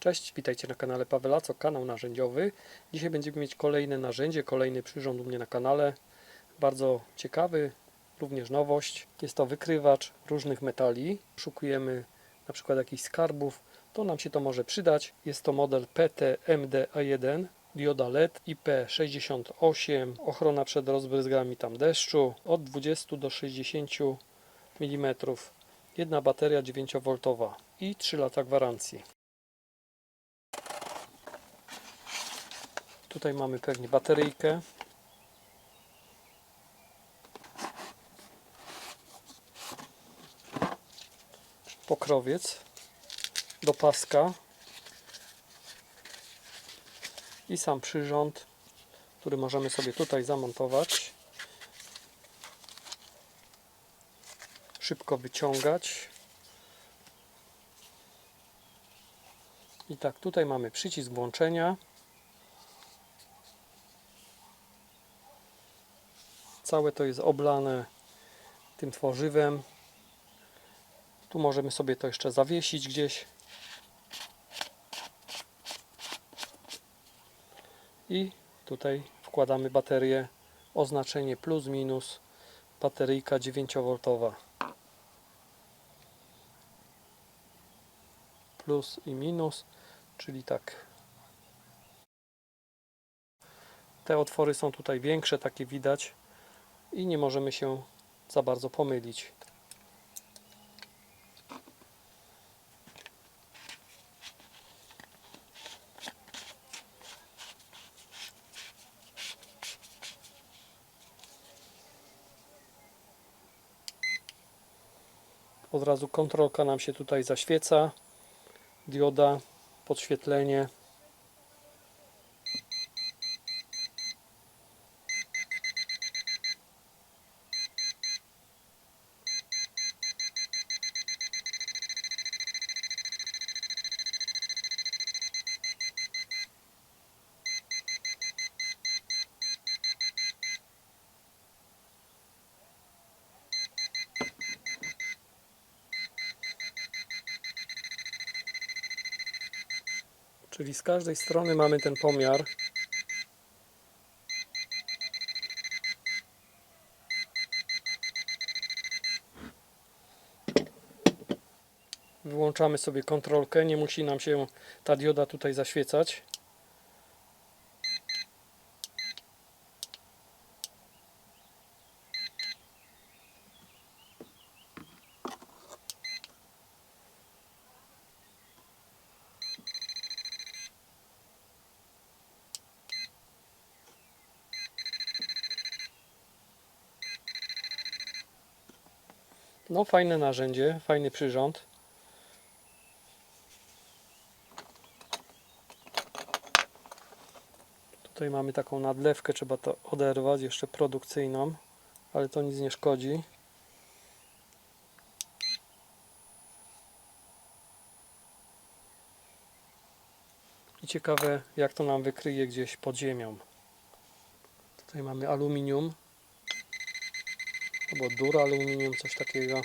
Cześć, witajcie na kanale Pawelaco, kanał narzędziowy. Dzisiaj będziemy mieć kolejne narzędzie, kolejny przyrząd u mnie na kanale. Bardzo ciekawy, również nowość. Jest to wykrywacz różnych metali. Szukujemy na przykład jakichś skarbów, to nam się to może przydać. Jest to model PT-MD-A1, dioda LED IP68, ochrona przed rozbryzgami tam deszczu od 20 do 60 mm. Jedna bateria 9V i 3 lata gwarancji. Tutaj mamy pewnie bateryjkę. Pokrowiec do paska i sam przyrząd, który możemy sobie tutaj zamontować. Szybko wyciągać. I tak, tutaj mamy przycisk włączenia. Całe to jest oblane tym tworzywem. Tu możemy sobie to jeszcze zawiesić gdzieś. I tutaj wkładamy baterię. Oznaczenie plus minus. Bateryjka 9V. Plus i minus, czyli tak. Te otwory są tutaj większe, takie widać i nie możemy się za bardzo pomylić. Od razu kontrolka nam się tutaj zaświeca. Dioda, podświetlenie. Czyli z każdej strony mamy ten pomiar. Wyłączamy sobie kontrolkę, nie musi nam się ta dioda tutaj zaświecać. No fajne narzędzie, fajny przyrząd. Tutaj mamy taką nadlewkę, trzeba to oderwać, jeszcze produkcyjną, ale to nic nie szkodzi. I ciekawe jak to nam wykryje gdzieś pod ziemią. Tutaj mamy aluminium, albo duraluminium, coś takiego.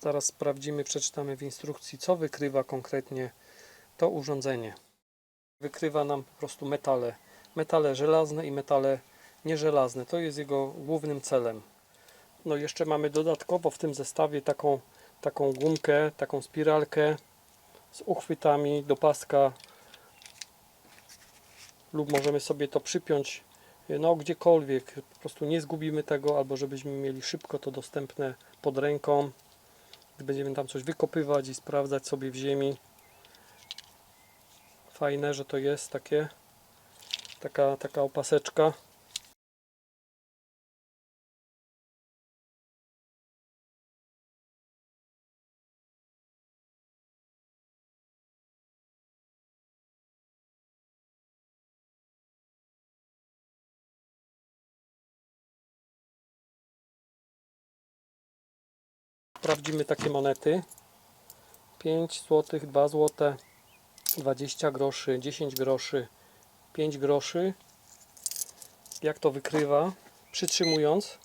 Zaraz sprawdzimy, przeczytamy w instrukcji, co wykrywa konkretnie to urządzenie. Wykrywa nam po prostu metale. Metale żelazne i metale nieżelazne. To jest jego głównym celem. No jeszcze mamy dodatkowo w tym zestawie taką, taką gumkę, taką spiralkę z uchwytami do paska lub możemy sobie to przypiąć no gdziekolwiek, po prostu nie zgubimy tego, albo żebyśmy mieli szybko to dostępne pod ręką, gdy będziemy tam coś wykopywać i sprawdzać sobie w ziemi. Fajne, że to jest takie, taka, taka opaseczka. Sprawdzimy takie monety. 5 zł, 2 zł, 20 groszy, 10 groszy, 5 groszy. Jak to wykrywa? Przytrzymując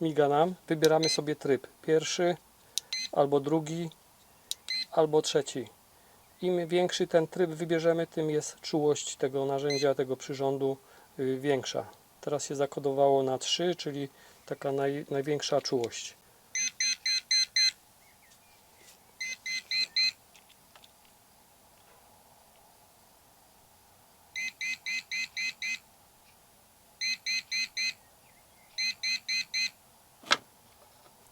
miga nam, wybieramy sobie tryb. Pierwszy, albo drugi, albo trzeci. Im większy ten tryb wybierzemy, tym jest czułość tego narzędzia, tego przyrządu y, większa. Teraz się zakodowało na 3, czyli taka naj, największa czułość.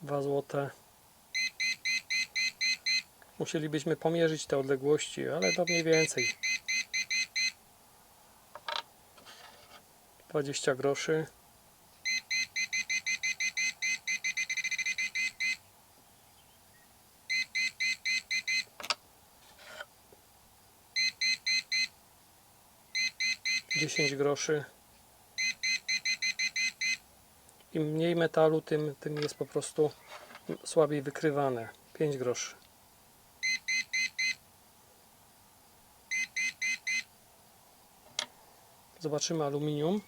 Dwa złote. Musielibyśmy pomierzyć te odległości, ale to mniej więcej. 20 groszy. Dziesięć groszy. Im mniej metalu, tym, tym jest po prostu słabiej wykrywane. 5 groszy. Zobaczymy aluminium.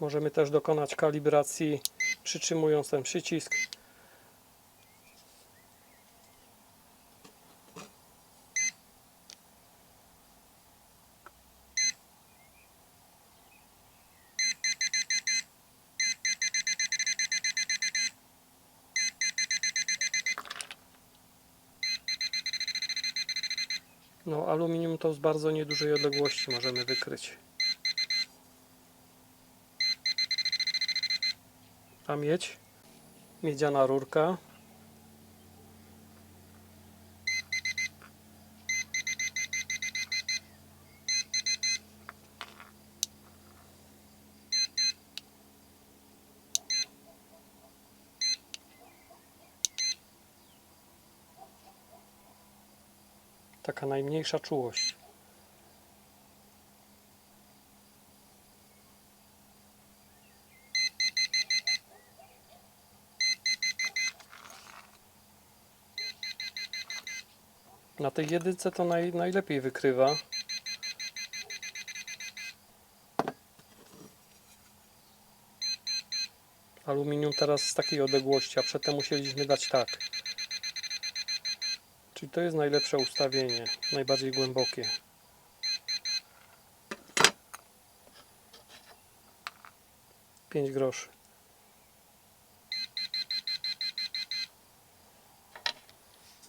Możemy też dokonać kalibracji przytrzymując ten przycisk. No, aluminium to z bardzo niedużej odległości możemy wykryć. A miedź? Miedziana rurka. Taka najmniejsza czułość. Na tej jedynce to naj, najlepiej wykrywa. Aluminium teraz z takiej odległości, a przedtem musieliśmy dać tak. Czyli to jest najlepsze ustawienie, najbardziej głębokie. Pięć groszy.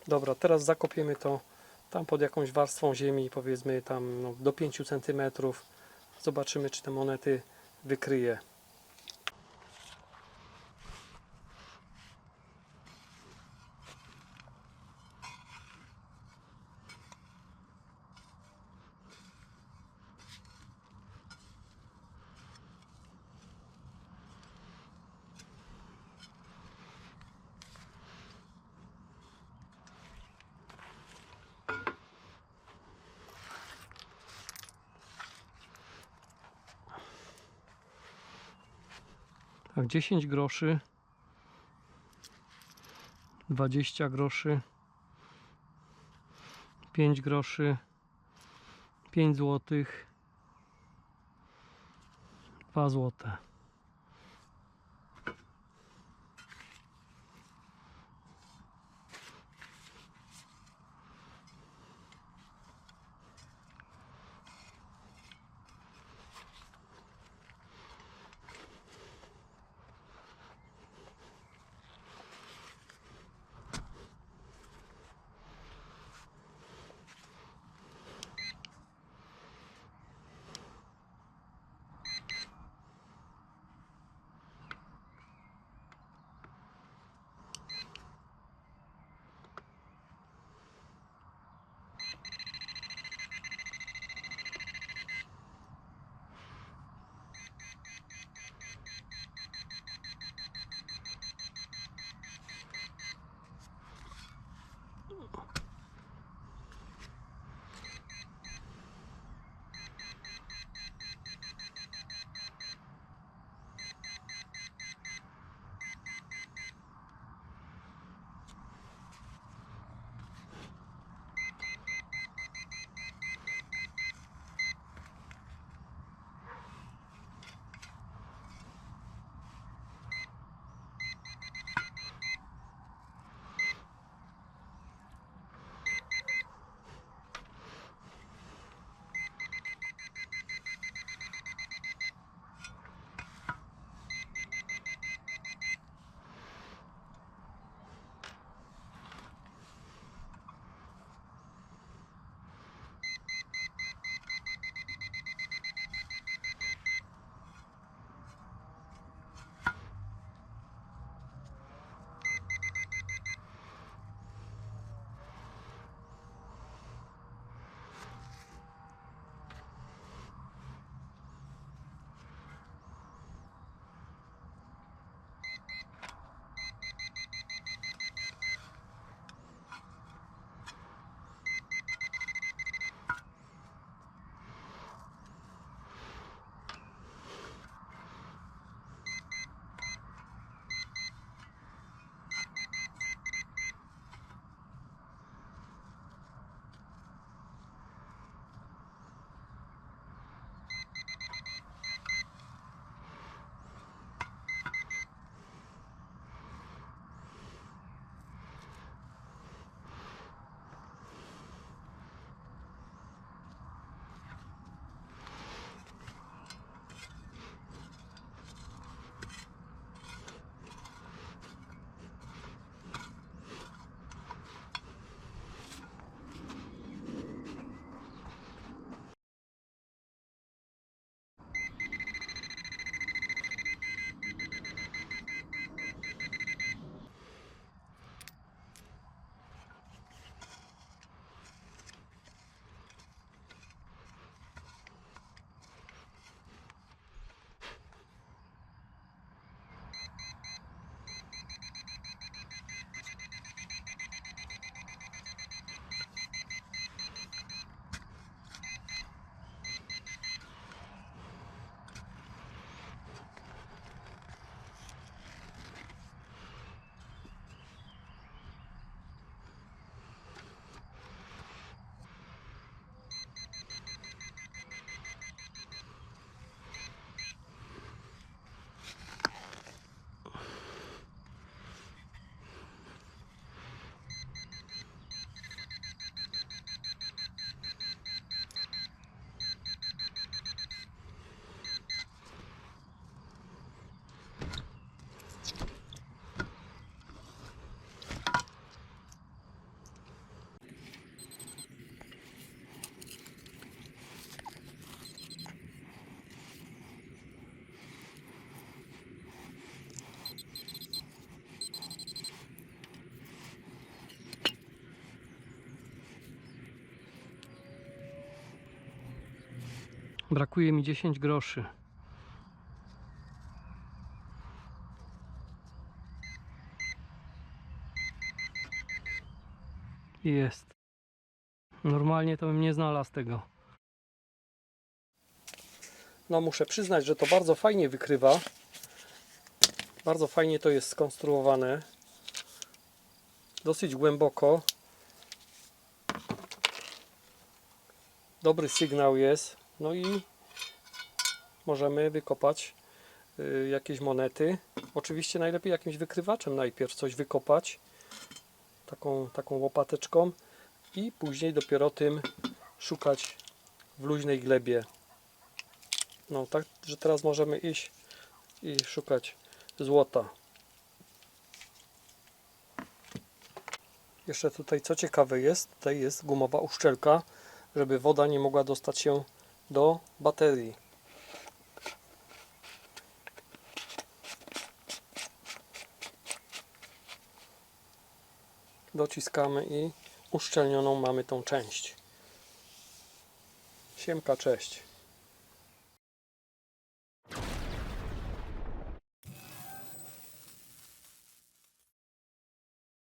Dobra, teraz zakopiemy to tam pod jakąś warstwą ziemi, powiedzmy tam no, do 5 cm. Zobaczymy, czy te monety wykryje. Tak, 10 groszy, 20 groszy, 5 groszy, 5 złotych, 2 złote. Brakuje mi 10 groszy. Jest. Normalnie to bym nie znalazł tego. No muszę przyznać, że to bardzo fajnie wykrywa. Bardzo fajnie to jest skonstruowane. Dosyć głęboko. Dobry sygnał jest. No i możemy wykopać y, jakieś monety. Oczywiście najlepiej jakimś wykrywaczem najpierw coś wykopać. Taką, taką łopateczką i później dopiero tym szukać w luźnej glebie. No tak, że teraz możemy iść i szukać złota. Jeszcze tutaj co ciekawe jest, tutaj jest gumowa uszczelka, żeby woda nie mogła dostać się do baterii. Dociskamy i uszczelnioną mamy tą część. Siemka, cześć.